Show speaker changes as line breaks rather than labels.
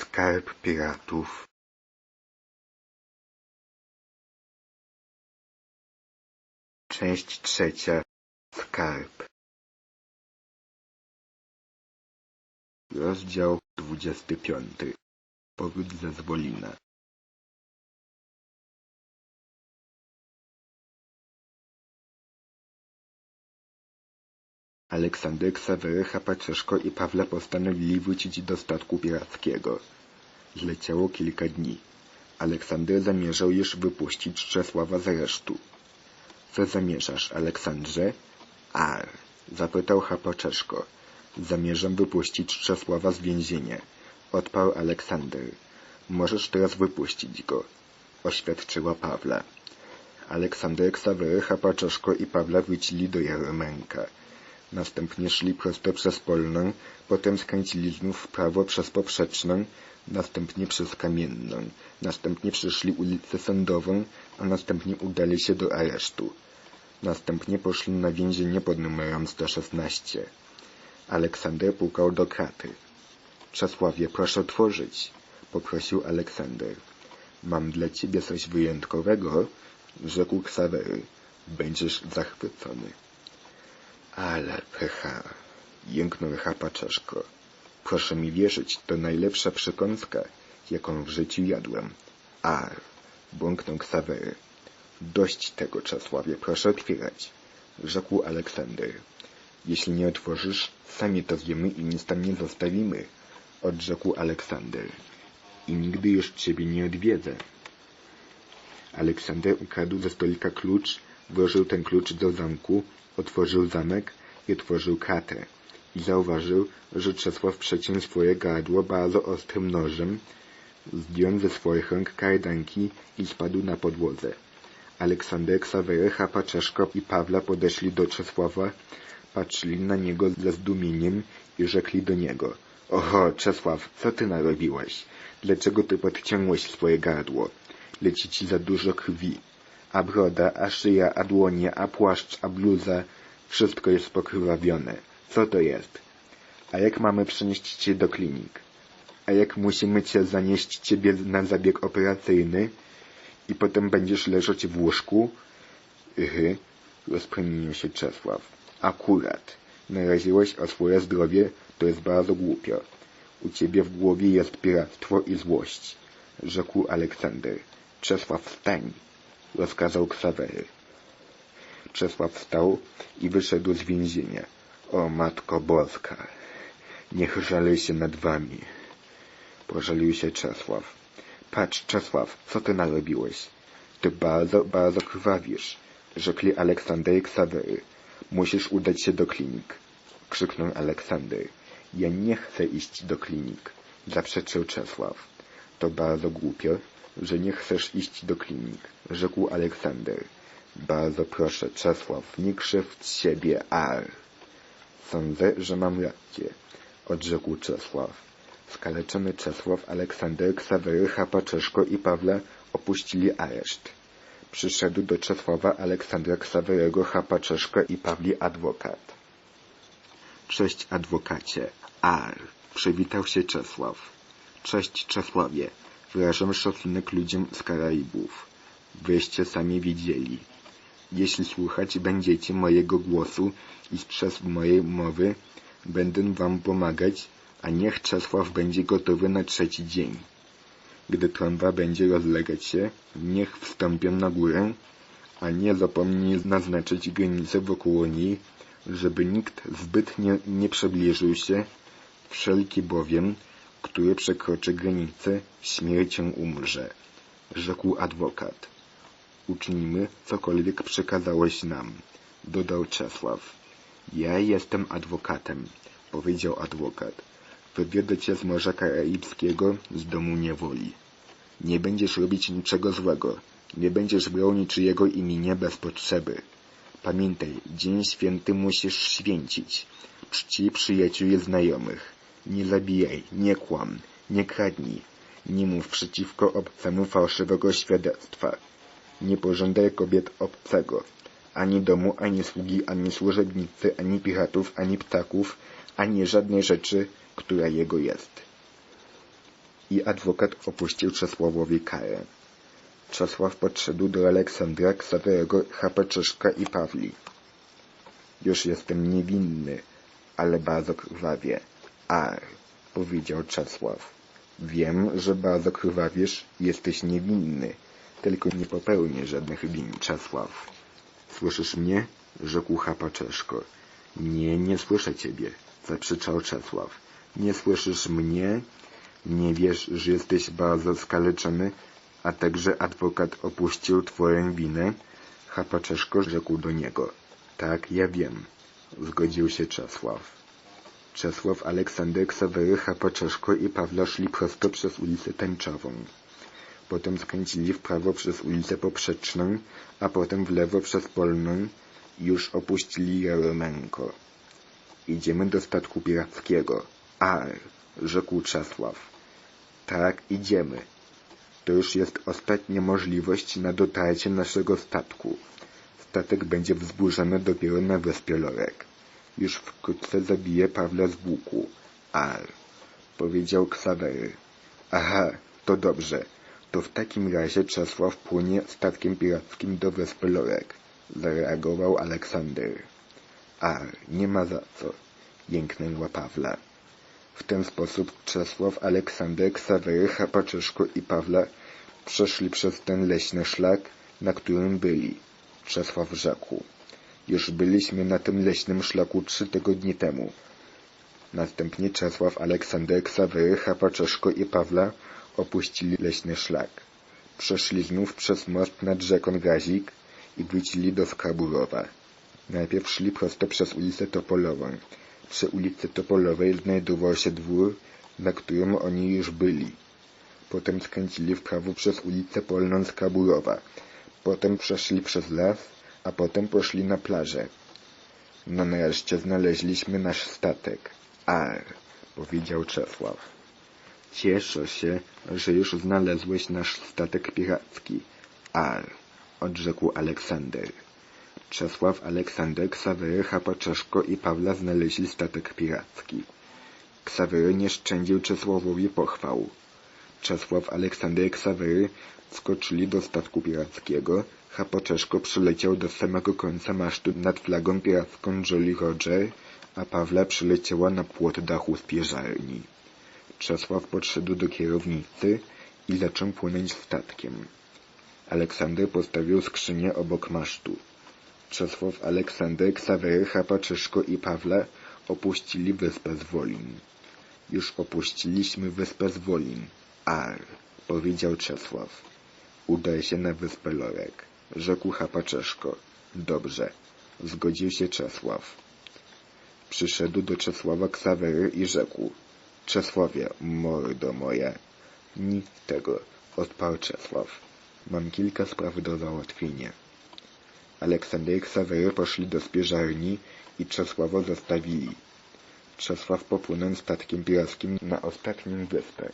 Skarb piratów. Część trzecia. Skarb. Rozdział dwudziesty piąty. Powrót ze Zwolina. Aleksander, Ksawery, Chapaczeszko i Pawle postanowili wrócić do statku pirackiego. Zleciało kilka dni. Aleksander zamierzał już wypuścić Czesława z aresztu. Co zamierzasz, Aleksandrze? Ar, zapytał Chapaczeszko. Zamierzam wypuścić Czesława z więzienia. Odparł Aleksander. Możesz teraz wypuścić go, oświadczyła Pawla. Aleksander, Ksawery, Chapaczeszko i Pawla wrócili do Jaromęka. Następnie szli prosto przez Polną, potem skręcili znów w prawo przez Poprzeczną, następnie przez Kamienną, następnie przeszli ulicę Sądową, a następnie udali się do aresztu. Następnie poszli na więzienie pod numerem 116. Aleksander pukał do kraty. Czesławie, proszę otworzyć, poprosił Aleksander. Mam dla ciebie coś wyjątkowego, rzekł Ksawery. Będziesz zachwycony. Ale pycha, jęknął Chapaczeszko. Proszę mi wierzyć, to najlepsza przekąska, jaką w życiu jadłem. Ar, błąknął Ksawery. Dość tego, Czesławie, proszę otwierać, rzekł Aleksander. Jeśli nie otworzysz, sami to wiemy i nic tam nie zostawimy, odrzekł Aleksander. I nigdy już ciebie nie odwiedzę. Aleksander ukradł ze stolika klucz, włożył ten klucz do zamku, otworzył zamek i otworzył kratę. I zauważył, że Czesław przeciął swoje gardło bardzo ostrym nożem, zdjął ze swoich rąk kajdanki i spadł na podłodze. Aleksander, Ksawery, Chapaczeszko i Pawla podeszli do Czesława, patrzyli na niego ze zdumieniem i rzekli do niego — Oho, Czesław, co ty narobiłeś? Dlaczego ty podciągłeś swoje gardło? Leci ci za dużo krwi. A broda, a szyja, a dłonie, a płaszcz, a bluza, wszystko jest pokrwawione. Co to jest? A jak mamy przenieść cię do klinik? A jak musimy cię zanieść ciebie na zabieg operacyjny i potem będziesz leżeć w łóżku? Ychy, rozpromienił się Czesław. Akurat. Naraziłeś o swoje zdrowie, to jest bardzo głupio. U ciebie w głowie jest piractwo i złość, rzekł Aleksander. Czesław, wstań, rozkazał Ksawery. Czesław wstał i wyszedł z więzienia. O Matko Boska, niech żali się nad wami. Pożalił się Czesław. Patrz, Czesław, co ty narobiłeś? Ty bardzo, bardzo krwawisz, rzekli Aleksander i Ksawery. Musisz udać się do klinik, krzyknął Aleksander. Ja nie chcę iść do klinik, zaprzeczył Czesław. To bardzo głupio, że nie chcesz iść do klinik, rzekł Aleksander. Bardzo proszę, Czesław, nie krzywdź siebie, ar. Sądzę, że mam rację, odrzekł Czesław. Skaleczony Czesław, Aleksander, Ksawery, Chapaczeszko i Pawle opuścili areszt. Przyszedł do Czesława Aleksandra Ksawerego, Chapaczeszko i Pawli adwokat. Cześć adwokacie, ar, przywitał się Czesław. Cześć Czesławie, wyrażam szacunek ludziom z Karaibów. Wyście sami widzieli. Jeśli słuchać będziecie mojego głosu i przez mojej mowy, będę wam pomagać, a niech Czesław będzie gotowy na trzeci dzień. Gdy trąba będzie rozlegać się, niech wstąpią na górę, a nie zapomnij naznaczyć granicy wokół niej, żeby nikt zbytnio nie przybliżył się, wszelki bowiem, który przekroczy granicę, śmiercią umrze, rzekł adwokat. Uczynimy, cokolwiek przekazałeś nam, dodał Czesław. Ja jestem adwokatem, powiedział adwokat. Wywiodę cię z Morza Karaibskiego, z domu niewoli. Nie będziesz robić niczego złego, nie będziesz brał niczyjego imienia bez potrzeby. Pamiętaj, dzień święty musisz święcić. Czci przyjaciół i znajomych. Nie zabijaj, nie kłam, nie kradnij. Nie mów przeciwko obcemu fałszywego świadectwa. Nie pożądaj kobiet obcego. Ani domu, ani sługi, ani służebnicy, ani piratów, ani ptaków, ani żadnej rzeczy, która jego jest. i adwokat opuścił Czesławowi karę. Czesław podszedł do Aleksandra, Ksawerego, Chapaczyszka i Pawli. Już jestem niewinny, ale bardzo krwawie. Ar, powiedział Czesław. Wiem, że bardzo krwawisz, jesteś niewinny, tylko nie popełnię żadnych win, Czesław. Słyszysz mnie? rzekł Chapaczeszko. Nie, nie słyszę ciebie, zaprzeczał Czesław. Nie słyszysz mnie? Nie wiesz, że jesteś bardzo skaleczony, a także adwokat opuścił twoją winę? Chapaczeszko rzekł do niego. Tak, ja wiem, zgodził się Czesław. Czesław, Aleksander, Ksawery, Chapaczeszko i Pawła szli prosto przez ulicę Tęczową. Potem skręcili w prawo przez ulicę Poprzeczną, a potem w lewo przez Polną i już opuścili Jaromenko. Idziemy do statku pirackiego. Ar, rzekł Czesław. Tak, idziemy. To już jest ostatnia możliwość na dotarcie naszego statku. Statek będzie wzburzony dopiero na wyspie Lorek. Już wkrótce zabije Pawła z łuku. Ar, powiedział Ksawery. Aha, to dobrze. To w takim razie Czesław płynie statkiem pirackim do wyspy Lorek. Zareagował Aleksander. Ar, nie ma za co. Jęknęła Pawla. W ten sposób Czesław, Aleksander, Ksawery, Chapaczyszko i Pawla przeszli przez ten leśny szlak, na którym byli. Czesław rzekł. Już byliśmy na tym leśnym szlaku trzy tygodnie temu. Następnie Czesław, Aleksander, Ksawery, Chapaczeszko i Pawla opuścili leśny szlak. Przeszli znów przez most nad rzeką Gazik i wrócili do Skaburowa. Najpierw szli prosto przez ulicę Topolową. Przy ulicy Topolowej znajdował się dwór, na którym oni już byli. Potem skręcili w prawo przez ulicę Polną Skaburowa. Potem przeszli przez las, a potem poszli na plażę. No nareszcie znaleźliśmy nasz statek. Ar, powiedział Czesław. Cieszę się, że już znalazłeś nasz statek piracki. Ar, odrzekł Aleksander. Czesław, Aleksander, Ksawery, Chapaczeszko i Pawla znaleźli statek piracki. Ksawery nie szczędził Czesławowi pochwał. Czesław, Aleksander Ksawery skoczyli do statku pirackiego, Chapaczeszko przyleciał do samego końca masztu nad flagą piracką Jolly Roger, a Pawla przyleciała na płot dachu spieżarni. Czesław podszedł do kierownicy i zaczął płynąć statkiem. Aleksander postawił skrzynię obok masztu. Czesław, Aleksander, Ksawery, Chapaczyszko i Pawla opuścili wyspę z Wolin. Już opuściliśmy wyspę z Wolin. Ar, powiedział Czesław. Udaj się na wyspę Lorek, rzekł Chapaczeszko. Dobrze, zgodził się Czesław. Przyszedł do Czesława Ksawery i rzekł. Czesławie, mordo moja. Nic tego, odparł Czesław. Mam kilka spraw do załatwienia. Aleksander i Ksawery poszli do spieżarni i Czesława zostawili. Czesław popłynął statkiem pirackim na ostatnią wyspę.